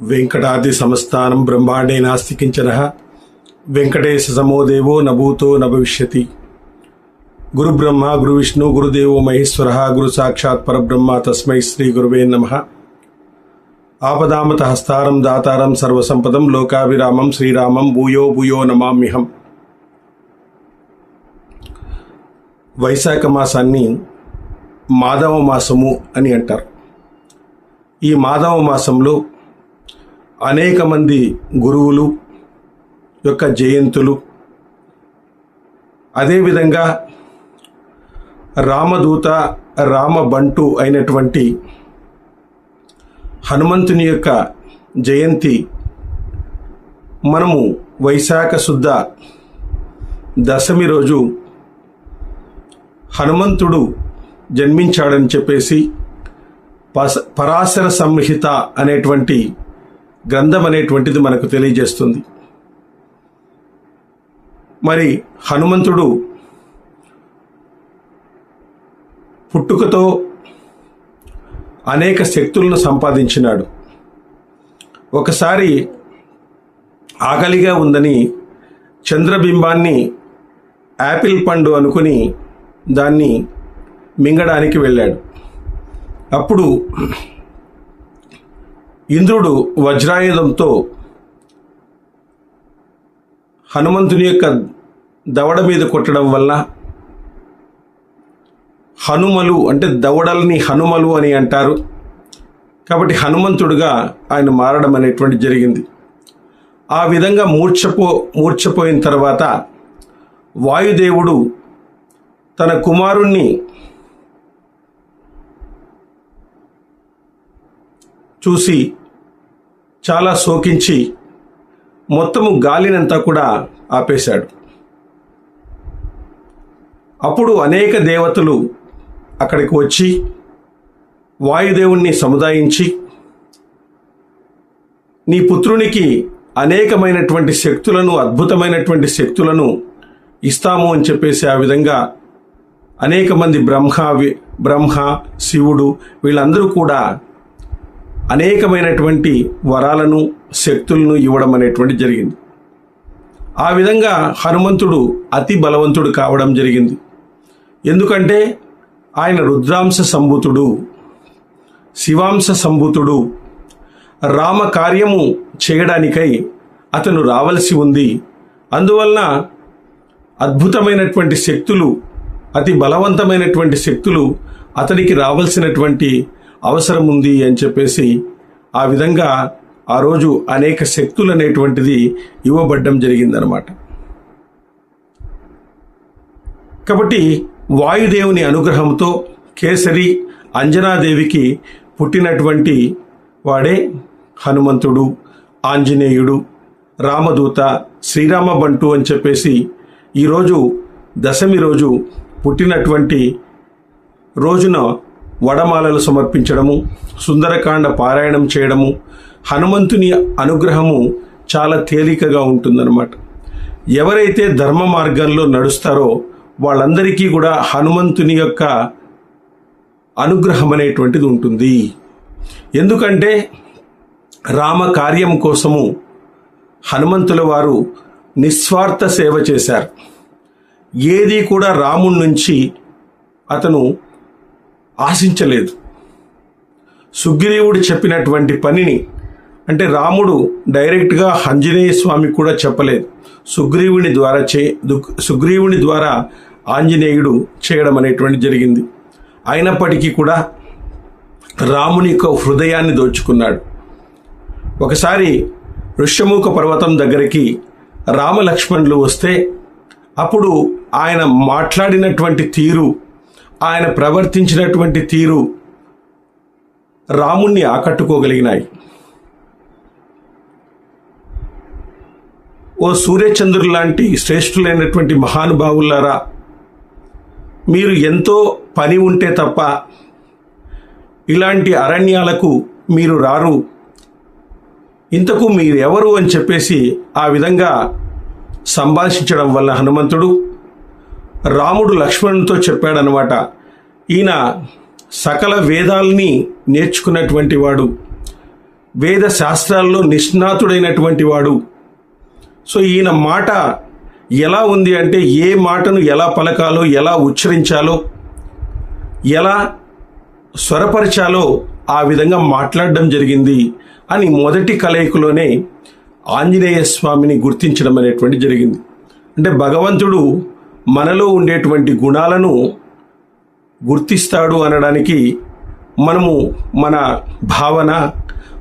వెంకటాది సంస్థానం బ్రహ్మాండే నాస్తికించన వెంకటేశ సమోదేవో నభూతో న భవిష్యతి గురువిష్ణు గురు విష్ణు గురుదేవో మహేశ్వర గురు సాక్షాత్ పరబ్రహ్మ తస్మై శ్రీ గురువే నమ. ఆపదామత హస్తారం దాతారం సర్వసంపదం లోకాభిరామం శ్రీరామం భూయో భూయో నమామ్యహం. వైశాఖ మాసాన్ని మాధవ మాసము అని అంటారు. ఈ మాధవ మాసంలో అనేక మంది గురువులు యొక్క జయంతులు. అదేవిధంగా రామదూత రామబంటు అయినటువంటి హనుమంతుని యొక్క జయంతి మనము వైశాఖ శుద్ధ దశమి రోజు హనుమంతుడు జన్మించాడని చెప్పేసి పస పరాశర సంహిత అనేటువంటి గ్రంథం అనేటువంటిది మనకు తెలియజేస్తుంది. మరి హనుమంతుడు పుట్టుకతో అనేక శక్తులను సంపాదించినాడు. ఒకసారి ఆకలిగా ఉందని చంద్రబింబాన్ని యాపిల్ పండు అనుకుని దాన్ని మింగడానికి వెళ్ళాడు. అప్పుడు ఇంద్రుడు వజ్రాయుధంతో హనుమంతుని యొక్క దవడ మీద కొట్టడం వల్ల హనుమలు అంటే దవడల్ని హనుమలు అని అంటారు. కాబట్టి హనుమంతుడుగా ఆయన మారడం అనేటువంటి జరిగింది. ఆ విధంగా మూర్ఛపో మూర్ఛపోయిన తర్వాత వాయుదేవుడు తన కుమారుణ్ణి చూసి చాలా శోకించి మొత్తము గాలినంతా కూడా ఆపేశాడు. అప్పుడు అనేక దేవతలు అక్కడికి వచ్చి వాయుదేవుణ్ణి సముదాయించి నీ పుత్రునికి అనేకమైనటువంటి శక్తులను అద్భుతమైనటువంటి శక్తులను ఇస్తాము అని చెప్పేసి ఆ విధంగా అనేక మంది బ్రహ్మ బ్రహ్మ శివుడు వీళ్ళందరూ కూడా అనేకమైనటువంటి వరాలను శక్తులను ఇవ్వడం అనేటువంటి జరిగింది. ఆ విధంగా హనుమంతుడు అతి బలవంతుడు కావడం జరిగింది. ఎందుకంటే ఆయన రుద్రాంశ సంభూతుడు శివాంశ సంభూతుడు. రామ కార్యము చేయడానికై అతను రావలసి ఉంది. అందువలన అద్భుతమైనటువంటి శక్తులు అతి బలవంతమైనటువంటి శక్తులు అతనికి రావాల్సినటువంటి అవసరం ఉంది అని చెప్పేసి ఆ విధంగా ఆ రోజు అనేక శక్తులు అనేటువంటిది ఇవ్వబడ్డం జరిగిందనమాట కాబట్టి వాయుదేవుని అనుగ్రహంతో కేసరి అంజనాదేవికి పుట్టినటువంటి వాడే హనుమంతుడు ఆంజనేయుడు రామదూత శ్రీరామ బంటు అని చెప్పేసి ఈరోజు దశమి రోజు పుట్టినటువంటి రోజున వడమాలలు సమర్పించడము సుందరకాండ పారాయణం చేయడము హనుమంతుని అనుగ్రహము చాలా తేలికగా ఉంటుందన్నమాట. ఎవరైతే ధర్మ మార్గంలో నడుస్తారో వాళ్ళందరికీ కూడా హనుమంతుని యొక్క అనుగ్రహం అనేటువంటిది ఉంటుంది. ఎందుకంటే రామ కార్యం కోసము హనుమంతుల వారు నిస్వార్థ సేవ చేశారు. ఏది కూడా రాముడి నుంచి అతను ఆశించలేదు. సుగ్రీవుడు చెప్పినటువంటి పనిని అంటే రాముడు డైరెక్ట్గా ఆంజనేయ స్వామి కూడా చెప్పలేదు. సుగ్రీవుని ద్వారా చే సుగ్రీవుని ద్వారా ఆంజనేయుడు చేయడం అనేటువంటి జరిగింది. అయినప్పటికీ కూడా రాముని యొక్క హృదయాన్ని దోచుకున్నాడు. ఒకసారి ఋష్యముఖ పర్వతం దగ్గరికి రామలక్ష్మణులు వస్తే అప్పుడు ఆయన మాట్లాడినటువంటి తీరు ఆయన ప్రవర్తించినటువంటి తీరు రాముణ్ణి ఆకట్టుకోగలిగినాయి. ఓ సూర్యచంద్రులు లాంటి శ్రేష్ఠులైనటువంటి మహానుభావులారా మీరు ఎంతో పని ఉంటే తప్ప ఇలాంటి అరణ్యాలకు మీరు రారు. ఇంతకు మీరు ఎవరు అని చెప్పేసి ఆ విధంగా సంభాషించడం వల్ల హనుమంతుడు రాముడు లక్ష్మణునితో చెప్పాడనమాట ఈయన సకల వేదాల్ని నేర్చుకున్నటువంటి వాడు. వేద శాస్త్రాల్లో నిష్ణాతుడైనటువంటి వాడు. సో ఈయన మాట ఎలా ఉంది అంటే ఏ మాటను ఎలా పలకాలో ఎలా ఉచ్చరించాలో ఎలా స్వరపరచాలో ఆ విధంగా మాట్లాడడం జరిగింది అని మొదటి కలయికలోనే ఆంజనేయ స్వామిని గుర్తించడం అనేటువంటి జరిగింది. అంటే భగవంతుడు మనలో ఉండేటువంటి గుణాలను గుర్తిస్తాడు అనడానికి మనము మన భావన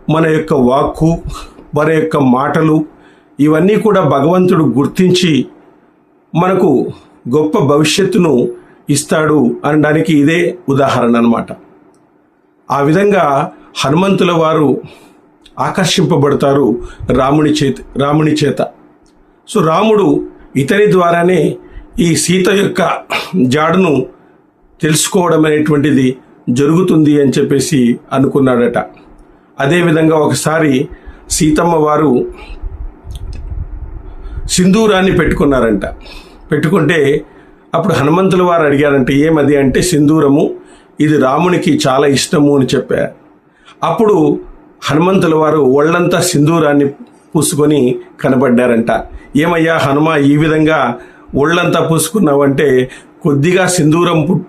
మన యొక్క వాక్కు మన యొక్క మాటలు ఇవన్నీ కూడా భగవంతుడు గుర్తించి మనకు గొప్ప భవిష్యత్తును ఇస్తాడు అనడానికి ఇదే ఉదాహరణ అనమాట ఆ విధంగా హనుమంతుల వారు ఆకర్షింపబడతారు రాముని చేత రాముని చేత. సో రాముడు ఇతని ద్వారానే ఈ సీత యొక్క జాడను తెలుసుకోవడం అనేటువంటిది జరుగుతుంది అని చెప్పేసి అనుకున్నాడట. అదేవిధంగా ఒకసారి సీతమ్మ వారు సింధూరాన్ని పెట్టుకున్నారంట. పెట్టుకుంటే అప్పుడు హనుమంతుల వారు అడిగారంటే ఏమది అంటే సింధూరము? ఇది రామునికి చాలా ఇష్టము అని చెప్పారు అప్పుడు హనుమంతుల వారు ఒళ్ళంతా సింధూరాన్ని పూసుకొని కనబడ్డారంట. ఏమయ్యా హనుమ ఈ విధంగా ఒళ్ళంతా పూసుకున్నావంటే కొద్దిగా సింధూరం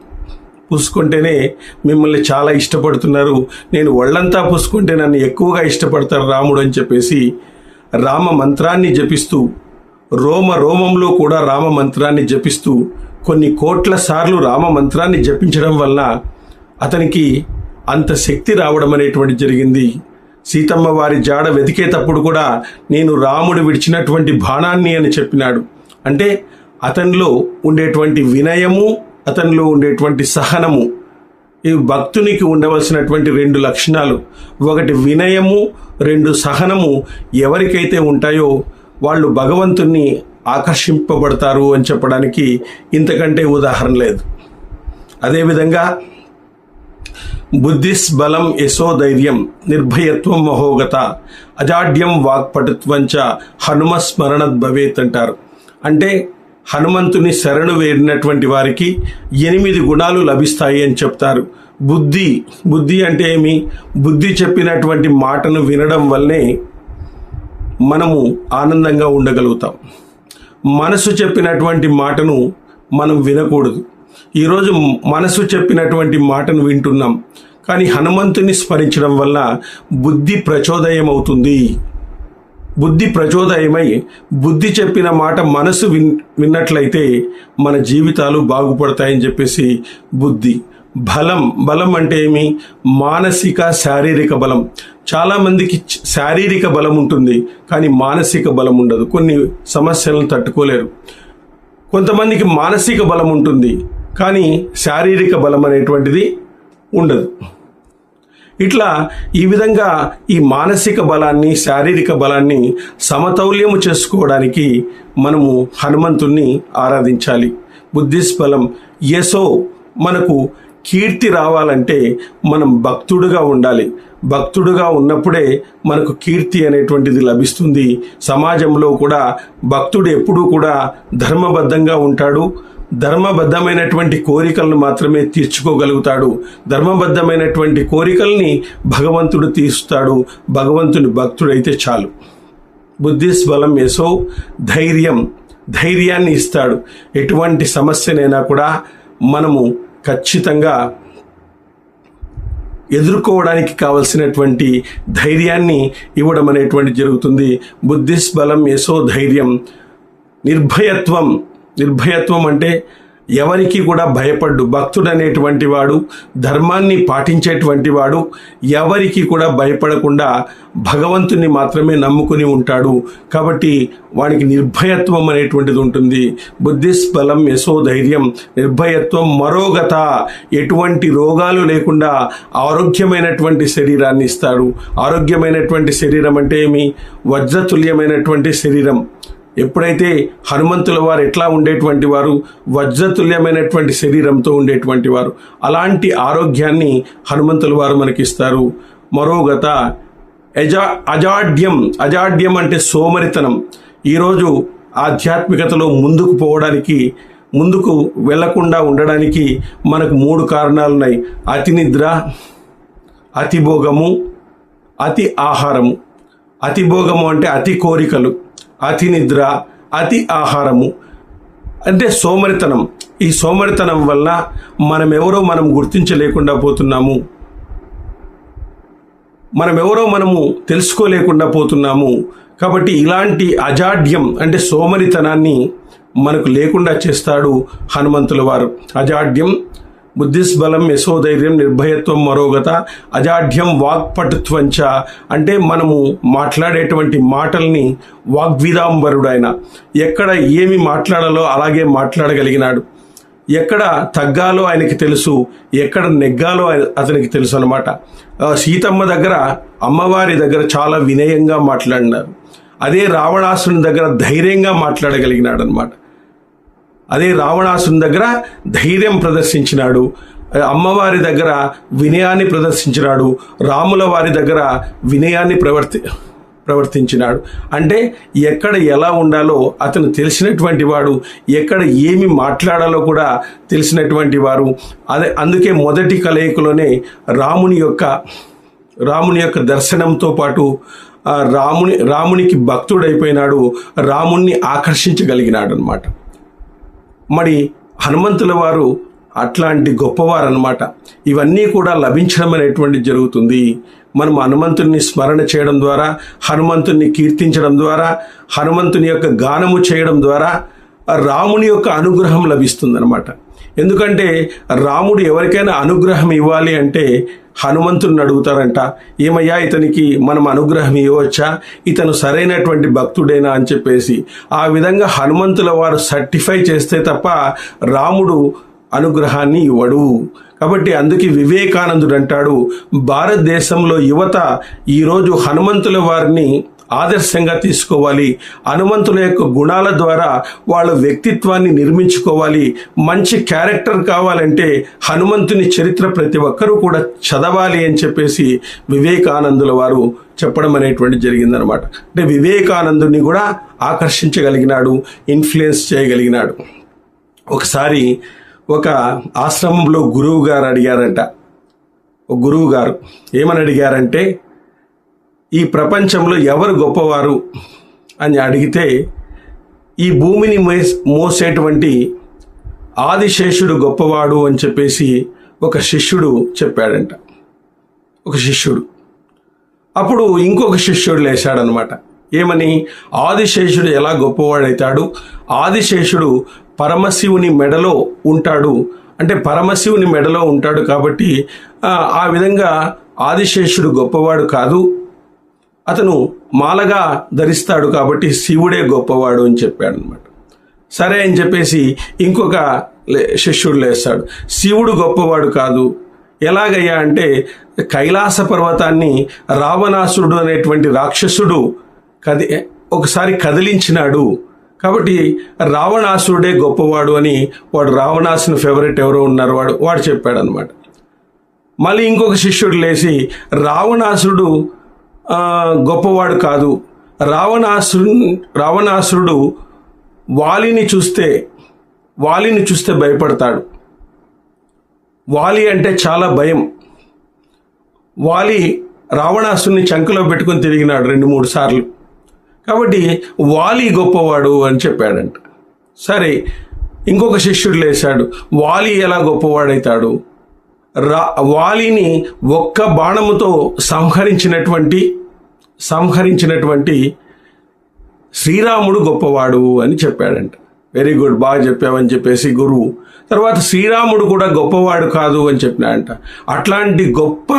పూసుకుంటేనే మిమ్మల్ని చాలా ఇష్టపడుతున్నారు. నేను ఒళ్ళంతా పూసుకుంటే నన్ను ఎక్కువగా ఇష్టపడతారు రాముడు అని చెప్పేసి రామ మంత్రాన్ని జపిస్తూ రోమ రోమంలో కూడా రామ మంత్రాన్ని జపిస్తూ కొన్ని కోట్ల సార్లు రామ మంత్రాన్ని జపించడం వల్ల అతనికి అంత శక్తి రావడం అనేటువంటి జరిగింది. సీతమ్మ వారి జాడ వెతికేటప్పుడు కూడా నేను రాముడు విడిచినటువంటి బాణాన్ని అని చెప్పినాడు. అంటే అతనిలో ఉండేటువంటి వినయము అతనిలో ఉండేటువంటి సహనము ఈ భక్తునికి ఉండవలసినటువంటి రెండు లక్షణాలు. ఒకటి వినయము రెండు సహనము ఎవరికైతే ఉంటాయో వాళ్ళు భగవంతుణ్ణి ఆకర్షింపబడతారు అని చెప్పడానికి ఇంతకంటే ఉదాహరణ లేదు. అదేవిధంగా బుద్ధిస్ బలం యశో ధైర్యం నిర్భయత్వం మహోగత అజాడ్యం వాక్పటుత్వంచ హనుమస్మరణ భవేత్ అంటారు. అంటే హనుమంతుని శరణు వేరినటువంటి వారికి ఎనిమిది గుణాలు లభిస్తాయి అని చెప్తారు. బుద్ధి బుద్ధి అంటే ఏమి? బుద్ధి చెప్పినటువంటి మాటను వినడం వల్లనే మనము ఆనందంగా ఉండగలుగుతాం. మనసు చెప్పినటువంటి మాటను మనం వినకూడదు. ఈరోజు మనసు చెప్పినటువంటి మాటను వింటున్నాం. కానీ హనుమంతుని స్మరించడం వల్ల బుద్ధి ప్రచోదయం అవుతుంది బుద్ధి ప్రచోదయమై బుద్ధి చెప్పిన మాట మనసు విన్ విన్నట్లయితే మన జీవితాలు బాగుపడతాయని చెప్పేసి బుద్ధి. బలం బలం అంటే ఏమి? మానసిక శారీరక బలం. చాలామందికి శారీరక బలం ఉంటుంది కానీ మానసిక బలం ఉండదు. కొన్ని సమస్యలను తట్టుకోలేరు. కొంతమందికి మానసిక బలం ఉంటుంది కానీ శారీరక బలం అనేటువంటిది ఉండదు. ఇట్లా ఈ విధంగా ఈ మానసిక బలాన్ని శారీరక బలాన్ని సమతౌల్యము చేసుకోవడానికి మనము హనుమంతుణ్ణి ఆరాధించాలి. బుద్ధిస్బలం యశో మనకు కీర్తి రావాలంటే మనం భక్తుడుగా ఉండాలి. భక్తుడుగా ఉన్నప్పుడే మనకు కీర్తి అనేటువంటిది లభిస్తుంది. సమాజంలో కూడా భక్తుడు ఎప్పుడూ కూడా ధర్మబద్ధంగా ఉంటాడు. ధర్మబద్ధమైనటువంటి కోరికలను మాత్రమే తీర్చుకోగలుగుతాడు. ధర్మబద్ధమైనటువంటి కోరికల్ని భగవంతుడు తీరుస్తాడు. భగవంతుని భక్తుడైతే చాలు. బుద్ధిస్ బలం ఎసో ధైర్యం. ధైర్యాన్ని ఇస్తాడు. ఎటువంటి సమస్యనైనా కూడా మనము ఖచ్చితంగా ఎదుర్కోవడానికి కావలసినటువంటి ధైర్యాన్ని ఇవ్వడం అనేటువంటి జరుగుతుంది. బుద్ధిస్ బలం యశో ధైర్యం. నిర్భయత్వం. నిర్భయత్వం అంటే ఎవరికి కూడా భయపడ్డు భక్తుడు అనేటువంటి వాడు ధర్మాన్ని పాటించేటువంటి వాడు ఎవరికి కూడా భయపడకుండా భగవంతుని మాత్రమే నమ్ముకుని ఉంటాడు. కాబట్టి వానికి నిర్భయత్వం అనేటువంటిది ఉంటుంది. బుద్ధిస్ బలం యశో ధైర్యం. నిర్భయత్వం మరోగత. ఎటువంటి రోగాలు లేకుండా ఆరోగ్యమైనటువంటి శరీరాన్ని ఇస్తాడు. ఆరోగ్యమైనటువంటి శరీరం అంటే ఏమి? వజ్రతుల్యమైనటువంటి శరీరం. ఎప్పుడైతే హనుమంతుల వారు ఎట్లా ఉండేటువంటి వారు వజ్రతుల్యమైనటువంటి శరీరంతో ఉండేటువంటి వారు అలాంటి ఆరోగ్యాన్ని హనుమంతుల వారు మనకిస్తారు. మరోగత అజా అజాడ్యం అజాడ్యం అంటే సోమరితనం. ఈరోజు ఆధ్యాత్మికతలో ముందుకు పోవడానికి ముందుకు వెళ్ళకుండా ఉండడానికి మనకు మూడు కారణాలు ఉన్నాయి. అతి నిద్ర అతిభోగము అతి ఆహారము. అతిభోగము అంటే అతి కోరికలు. అతి నిద్ర అతి ఆహారము. అంటే సోమరితనం. ఈ సోమరితనం వల్ల మనం ఎవరో మనం గుర్తించలేకుండా పోతున్నాము. మనం ఎవరో మనము తెలుసుకోలేకుండా పోతున్నాము. కాబట్టి ఇలాంటి అజాడ్యం అంటే సోమరితనాన్ని మనకు లేకుండా చేస్తాడు హనుమంతుల వారు. అజాడ్యం బుద్ధిస్బలం యశోధైర్యం నిర్భయత్వం మరోగత అజాఢ్యం వాక్పటుత్వంచ. అంటే మనము మాట్లాడేటువంటి మాటల్ని వాగ్విదాంబరుడైన. ఆయన ఎక్కడ ఏమి మాట్లాడాలో అలాగే మాట్లాడగలిగినాడు. ఎక్కడ తగ్గాలో ఆయనకి తెలుసు ఎక్కడ నెగ్గాలో ఆయన- అతనికి తెలుసు అనమాట సీతమ్మ దగ్గర అమ్మవారి దగ్గర చాలా వినయంగా మాట్లాడినారు. అదే రావణాసుని దగ్గర ధైర్యంగా మాట్లాడగలిగినాడు అనమాట అదే రావణాసుని దగ్గర ధైర్యం ప్రదర్శించినాడు. అమ్మవారి దగ్గర వినయాన్ని ప్రదర్శించినాడు. రాముల వారి దగ్గర వినయాన్ని ప్రవర్తి ప్రవర్తించినాడు. అంటే ఎక్కడ ఎలా ఉండాలో అతను తెలిసినటువంటి వాడు ఎక్కడ ఏమి మాట్లాడాలో కూడా తెలిసినటువంటి వారు. అదే అందుకే మొదటి కలయికలోనే రాముని యొక్క రాముని యొక్క దర్శనంతో పాటు రాముని రామునికి భక్తుడైపోయినాడు. రాముణ్ణి ఆకర్షించగలిగినాడు అనమాట మరి హనుమంతుల వారు అట్లాంటి గొప్పవారనమాట ఇవన్నీ కూడా లభించడం అనేటువంటి జరుగుతుంది. మనం హనుమంతుని స్మరణ చేయడం ద్వారా హనుమంతుని కీర్తించడం ద్వారా హనుమంతుని యొక్క గానము చేయడం ద్వారా రాముని యొక్క అనుగ్రహం లభిస్తుంది ఎందుకంటే రాముడు ఎవరికైనా అనుగ్రహం ఇవ్వాలి అంటే హనుమంతుడిని అడుగుతారంట ఏమయ్యా ఇతనికి మనం అనుగ్రహం ఇవ్వచ్చా ఇతను సరైనటువంటి భక్తుడేనా? అని చెప్పేసి. ఆ విధంగా హనుమంతుల వారు సర్టిఫై చేస్తే తప్ప రాముడు అనుగ్రహాన్ని ఇవ్వడు. కాబట్టి అందుకే వివేకానందుడు అంటాడు భారతదేశంలో యువత ఈరోజు హనుమంతుల వారిని ఆదర్శంగా తీసుకోవాలి. హనుమంతుల యొక్క గుణాల ద్వారా వాళ్ళ వ్యక్తిత్వాన్ని నిర్మించుకోవాలి. మంచి క్యారెక్టర్ కావాలంటే హనుమంతుని చరిత్ర ప్రతి ఒక్కరూ కూడా చదవాలి అని చెప్పేసి వివేకానందుల వారు చెప్పడం అనేటువంటి జరిగిందనమాట అంటే వివేకానందుని కూడా ఆకర్షించగలిగినాడు ఇన్ఫ్లుయెన్స్ చేయగలిగినాడు. ఒకసారి ఒక ఆశ్రమంలో గురువు గారు అడిగారంట. గురువు గారు ఏమని అడిగారంటే ఈ ప్రపంచంలో ఎవరు గొప్పవారు అని అడిగితే ఈ భూమిని మోస్ మోసేటువంటి ఆదిశేషుడు గొప్పవాడు అని చెప్పేసి ఒక శిష్యుడు చెప్పాడంట. ఒక శిష్యుడు. అప్పుడు ఇంకొక శిష్యుడు లేచాడనమాట ఏమని? ఆదిశేషుడు ఎలా గొప్పవాడైతాడు? ఆదిశేషుడు పరమశివుని మెడలో ఉంటాడు. అంటే పరమశివుని మెడలో ఉంటాడు కాబట్టి ఆ విధంగా ఆదిశేషుడు గొప్పవాడు కాదు. అతను మాలగా ధరిస్తాడు కాబట్టి శివుడే గొప్పవాడు అని చెప్పాడు అనమాట సరే అని చెప్పేసి ఇంకొక లే- శిష్యుడు లేస్తాడు. శివుడు గొప్పవాడు కాదు. ఎలాగయ్యా అంటే కైలాస పర్వతాన్ని రావణాసురుడు అనేటువంటి రాక్షసుడు కది ఒకసారి కదిలించినాడు. కాబట్టి రావణాసురుడే గొప్పవాడు అని వాడు రావణాసుని ఫేవరెట్ ఎవరో ఉన్నారు వాడు వాడు చెప్పాడు అనమాట మళ్ళీ ఇంకొక శిష్యుడు లేచి రావణాసురుడు గొప్పవాడు కాదు. రావణాసురు రావణాసురుడు వాలిని చూస్తే వాలిని చూస్తే భయపడతాడు. వాలి అంటే చాలా భయం. వాలి రావణాసుని చంకలో పెట్టుకొని తిరిగినాడు రెండు మూడు సార్లు. కాబట్టి వాలి గొప్పవాడు అని చెప్పాడంట. సరే ఇంకొక శిష్యుడు లేశాడు. వాలి ఎలా గొప్పవాడైతాడు? రా వాలిని ఒక్క బాణముతో సంహరించినటువంటి సంహరించినటువంటి శ్రీరాముడు గొప్పవాడు అని చెప్పాడంట. వెరీ గుడ్ బాగా చెప్పావని చెప్పేసి గురువు. తర్వాత శ్రీరాముడు కూడా గొప్పవాడు కాదు అని చెప్పినాడంట. అట్లాంటి గొప్ప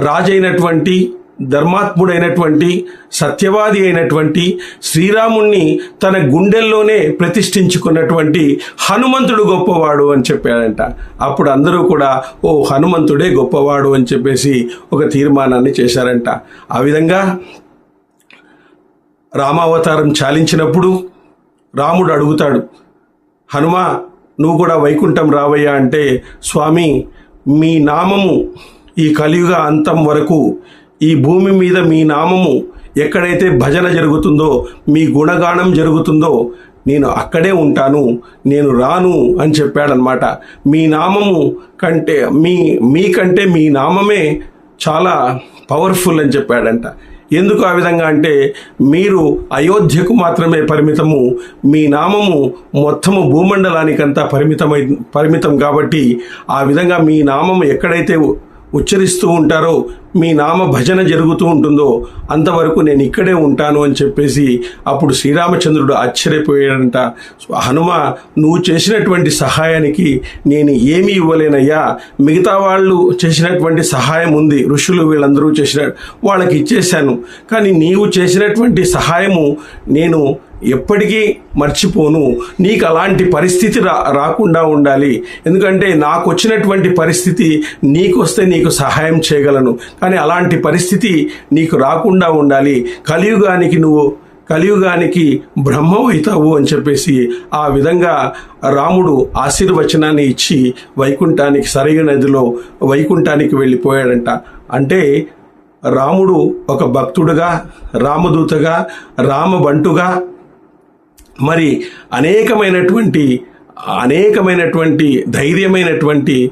రాజైనటువంటి ధర్మాత్ముడైనటువంటి సత్యవాది అయినటువంటి శ్రీరాముణ్ణి తన గుండెల్లోనే ప్రతిష్ఠించుకున్నటువంటి హనుమంతుడు గొప్పవాడు అని చెప్పాడంట. అప్పుడు అందరూ కూడా ఓ హనుమంతుడే గొప్పవాడు అని చెప్పేసి ఒక తీర్మానాన్ని చేశారంట. ఆ విధంగా రామావతారం చాలించినప్పుడు రాముడు అడుగుతాడు హనుమా నువ్వు కూడా వైకుంఠం రావయ్యా అంటే స్వామి మీ నామము ఈ కలియుగ అంతం వరకు ఈ భూమి మీద మీ నామము ఎక్కడైతే భజన జరుగుతుందో మీ గుణగానం జరుగుతుందో నేను అక్కడే ఉంటాను నేను రాను అని చెప్పాడనమాట మీ నామము కంటే మీ మీకంటే మీ నామమే చాలా పవర్ఫుల్ అని చెప్పాడంట. ఎందుకు ఆ విధంగా అంటే మీరు అయోధ్యకు మాత్రమే పరిమితము మీ నామము మొత్తము భూమండలానికంతా పరిమితమై పరిమితం కాబట్టి ఆ విధంగా మీ నామము ఎక్కడైతే ఉచ్చరిస్తూ ఉంటారో మీ నామ భజన జరుగుతూ ఉంటుందో అంతవరకు నేను ఇక్కడే ఉంటాను అని చెప్పేసి అప్పుడు శ్రీరామచంద్రుడు ఆశ్చర్యపోయాడంట. హనుమ నువ్వు చేసినటువంటి సహాయానికి నేను ఏమీ ఇవ్వలేనయ్యా. మిగతా వాళ్ళు చేసినటువంటి సహాయం ఉంది. ఋషులు వీళ్ళందరూ చేసిన వాళ్ళకి ఇచ్చేశాను. కానీ నీవు చేసినటువంటి సహాయము నేను ఎప్పటికీ మర్చిపోను. నీకు అలాంటి పరిస్థితి రా రాకుండా ఉండాలి. ఎందుకంటే నాకు వచ్చినటువంటి పరిస్థితి నీకు వస్తే నీకు సహాయం చేయగలను. కానీ అలాంటి పరిస్థితి నీకు రాకుండా ఉండాలి. కలియుగానికి నువ్వు కలియుగానికి బ్రహ్మమవుతావు అని చెప్పేసి ఆ విధంగా రాముడు ఆశీర్వచనాన్ని ఇచ్చి వైకుంఠానికి సరైన నదిలో వైకుంఠానికి వెళ్ళిపోయాడంట. అంటే రాముడు ఒక భక్తుడుగా రామదూతగా రామబంటుగా మరి అనేకమైనటువంటి అనేకమైనటువంటి ధైర్యమైనటువంటి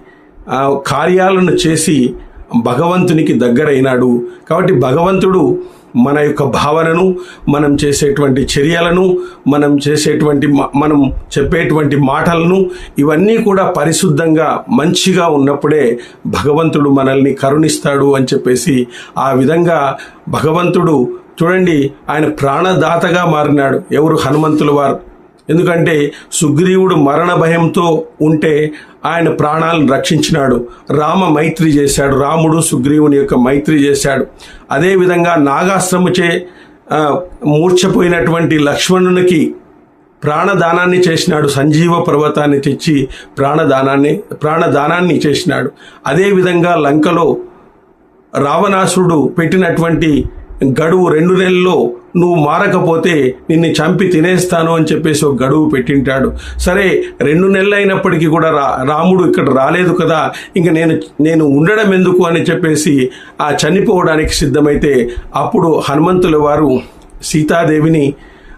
కార్యాలను చేసి భగవంతునికి దగ్గరైనాడు. కాబట్టి భగవంతుడు మన యొక్క భావనను మనం చేసేటువంటి చర్యలను మనం చేసేటువంటి మ- మనం చెప్పేటువంటి మాటలను ఇవన్నీ కూడా పరిశుద్ధంగా మంచిగా ఉన్నప్పుడే భగవంతుడు మనల్ని కరుణిస్తాడు అని చెప్పేసి ఆ విధంగా భగవంతుడు చూడండి ఆయన ప్రాణదాతగా మారినాడు. ఎవరు హనుమంతుల వారు? ఎందుకంటే సుగ్రీవుడు మరణ భయంతో ఉంటే ఆయన ప్రాణాలను రక్షించినాడు. రామ మైత్రి చేశాడు. రాముడు సుగ్రీవుని యొక్క మైత్రి చేశాడు. అదేవిధంగా నాగాశ్రముచే ఆ, మూర్ఛపోయినటువంటి లక్ష్మణునికి ప్రాణదానాన్ని చేసినాడు. సంజీవ పర్వతాన్ని తెచ్చి ప్రాణదానాన్ని ప్రాణదానాన్ని చేసినాడు. అదేవిధంగా లంకలో రావణాసురుడు పెట్టినటువంటి గడువు రెండు నెలల్లో నువ్వు మారకపోతే నిన్ను చంపి తినేస్తాను అని చెప్పేసి ఒక గడువు పెట్టింటాడు. సరే రెండు నెలలు అయినప్పటికీ కూడా రా రాముడు ఇక్కడ రాలేదు కదా ఇంక నేను నేను ఉండడం ఎందుకు అని చెప్పేసి ఆ చనిపోవడానికి సిద్ధమైతే అప్పుడు హనుమంతుల వారు సీతాదేవిని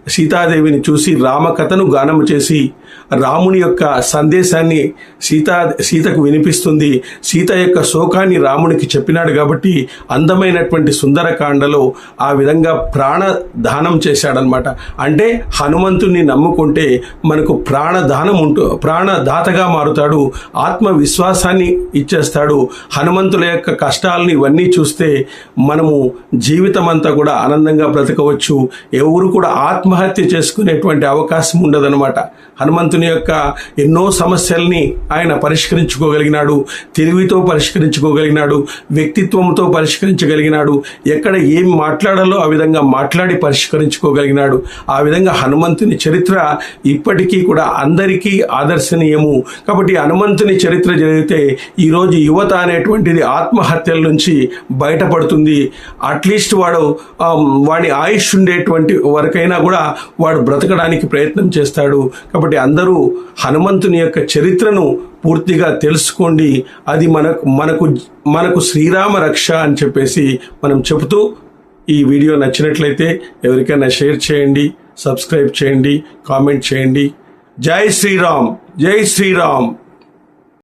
సీతాదేవిని చూసి రామకథను గానం చేసి రాముని యొక్క సందేశాన్ని సీత సీతకు వినిపిస్తుంది. సీత యొక్క శోకాన్ని రామునికి చెప్పినాడు కాబట్టి అందమైనటువంటి సుందరకాండలో ఆ విధంగా ప్రాణదానం చేశాడనమాట అంటే హనుమంతుని నమ్ముకుంటే మనకు ప్రాణదానం ఉంటూ ప్రాణదాతగా మారుతాడు. ఆత్మవిశ్వాసాన్ని ఇచ్చేస్తాడు. హనుమంతుల యొక్క కష్టాలని ఇవన్నీ చూస్తే మనము జీవితం అంతా కూడా ఆనందంగా బ్రతకవచ్చు. ఎవరు కూడా ఆత్మహత్య చేసుకునేటువంటి అవకాశం ఉండదనమాట హనుమంతు ధనవంతుని యొక్క ఎన్నో సమస్యల్ని ఆయన పరిష్కరించుకోగలిగినాడు తెలివితో పరిష్కరించుకోగలిగినాడు వ్యక్తిత్వంతో పరిష్కరించగలిగినాడు ఎక్కడ ఏం మాట్లాడాలో ఆ విధంగా మాట్లాడి పరిష్కరించుకోగలిగినాడు. ఆ విధంగా హనుమంతుని చరిత్ర ఇప్పటికీ కూడా అందరికీ ఆదర్శనీయము. కాబట్టి హనుమంతుని చరిత్ర జరిగితే ఈరోజు యువత అనేటువంటిది ఆత్మహత్యల నుంచి బయటపడుతుంది. అట్లీస్ట్ వాడు వాడి ఆయుష్ ఉండేటువంటి వరకైనా కూడా వాడు బ్రతకడానికి ప్రయత్నం చేస్తాడు. కాబట్టి అందరూ హనుమంతుని యొక్క చరిత్రను పూర్తిగా తెలుసుకోండి. అది మనకు మనకు మనకు శ్రీరామ రక్ష అని చెప్పేసి మనం చెబుతూ ఈ వీడియో నచ్చినట్లయితే ఎవరికైనా షేర్ చేయండి సబ్స్క్రైబ్ చేయండి కామెంట్ చేయండి. జై శ్రీరామ్ జై శ్రీరామ్.